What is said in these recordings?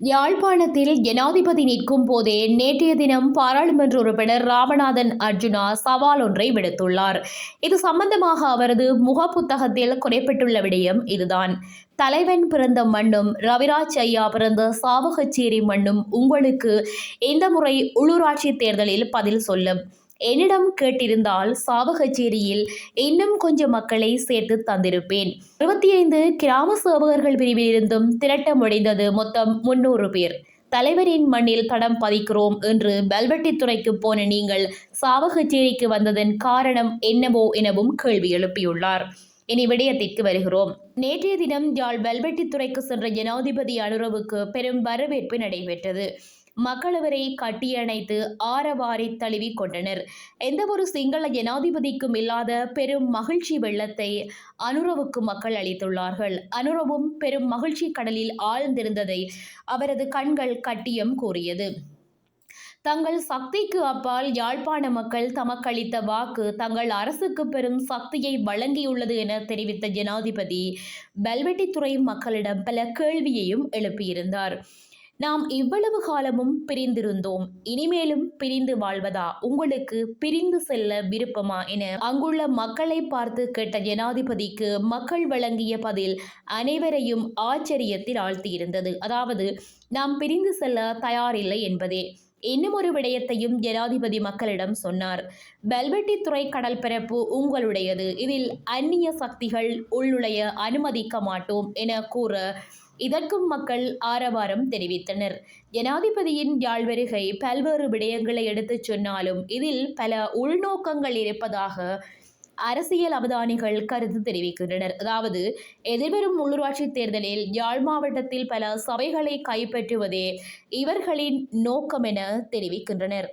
யாழ்ப்பாணத்தில் ஜனாதிபதி நிற்கும் போதே நேற்றைய தினம் பாராளுமன்ற உறுப்பினர் ராமநாதன் அர்ஜுனா சவால் ஒன்றை விடுத்துள்ளார். இது சம்பந்தமாக அவரது முகப்புத்தகத்தில் குறிப்பிட்டுள்ள விடயம் இதுதான். தலைவன் பிறந்த மண்ணும் ரவிராஜ் ஐயா பிறந்த சாவகச்சேரி மண்ணும் உங்களுக்கு இந்த முறை உள்ளூராட்சி தேர்தலில் பதில் சொல்லும்? என்னிடம் கேட்டிருந்தால் சாவகச்சேரியில் இன்னும் கொஞ்சம் மக்களை சேர்த்து தந்திருப்பேன். இருபத்தி ஐந்து கிராம சேவகர்கள் பிரிவிலிருந்தும் திரட்ட முடிந்தது மொத்தம் முன்னூறு பேர். தலைவரின் மண்ணில் தடம் பதிக்கிறோம் என்று பெல்வெட்டித்துறைக்கு போன நீங்கள் சாவகச்சேரிக்கு வந்ததன் காரணம் என்னவோ எனவும் கேள்வி எழுப்பியுள்ளார். இனி விடயத்திற்கு வருகிறோம். நேற்றைய தினம் யாழ் வெல்வெட்டித்துறைக்கு சென்ற ஜனாதிபதி அனுரவுக்கு பெரும் வரவேற்பு நடைபெற்றது. மக்களவரை கட்டியணைத்து ஆரவாரி தழுவி கொண்டனர். எந்த ஒரு சிங்கள ஜனாதிபதிக்கும் இல்லாத பெரும் மகிழ்ச்சி வெள்ளத்தை அனுரவுக்கு மக்கள் அளித்துள்ளார்கள். அனுரவும் பெரும் மகிழ்ச்சி கடலில் ஆழ்ந்திருந்ததை அவரது கண்கள் கட்டியம் கூறியது. தங்கள் சக்திக்கு அப்பால் யாழ்ப்பாண மக்கள் தமக்களித்த வாக்கு தங்கள் அரசுக்கு பெரும் சக்தியை வழங்கியுள்ளது என தெரிவித்த ஜனாதிபதி பல்வெட்டித்துறை மக்களிடம் பல கேள்வியையும் எழுப்பியிருந்தார். நாம் இவ்வளவு காலமும் பிரிந்திருந்தோம். இனிமேலும் பிரிந்து வாழ்வதா? உங்களுக்கு பிரிந்து செல்ல விருப்பமா என அங்குள்ள மக்களை பார்த்து கேட்ட ஜனாதிபதிக்கு மக்கள் வழங்கிய பதில் அனைவரையும் ஆச்சரியத்தில் ஆழ்த்தியிருந்தது. அதாவது நாம் பிரிந்து செல்ல தயாரில்லை என்பதே. இன்னும் ஒரு விடயத்தையும் ஜனாதிபதி மக்களிடம் சொன்னார். வெல்வெட்டித்துறை கடல் பரப்பு உங்களுடையது. இதில் அந்நிய சக்திகள் உள்நுழைய அனுமதிக்க மாட்டோம் என கூற இதற்கும் மக்கள் ஆரவாரம் தெரிவித்தனர். ஜனாதிபதியின் யாழ் வருகை பல்வேறு விடயங்களை எடுத்துச் சொன்னாலும் இதில் பல உள்நோக்கங்கள் இருப்பதாக அரசியல் அவதானிகள் கருத்து தெரிவிக்கின்றனர். அதாவது எதிர்வரும் உள்ளூராட்சி தேர்தலில் யாழ் மாவட்டத்தில் பல சபைகளை கைப்பற்றுவதே இவர்களின் நோக்கம் என தெரிவிக்கின்றனர்.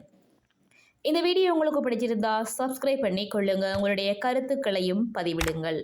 இந்த வீடியோ உங்களுக்கு பிடிச்சிருந்தா சப்ஸ்கிரைப் பண்ணி கொள்ளுங்க உங்களுடைய கருத்துக்களையும் பதிவிடுங்கள்.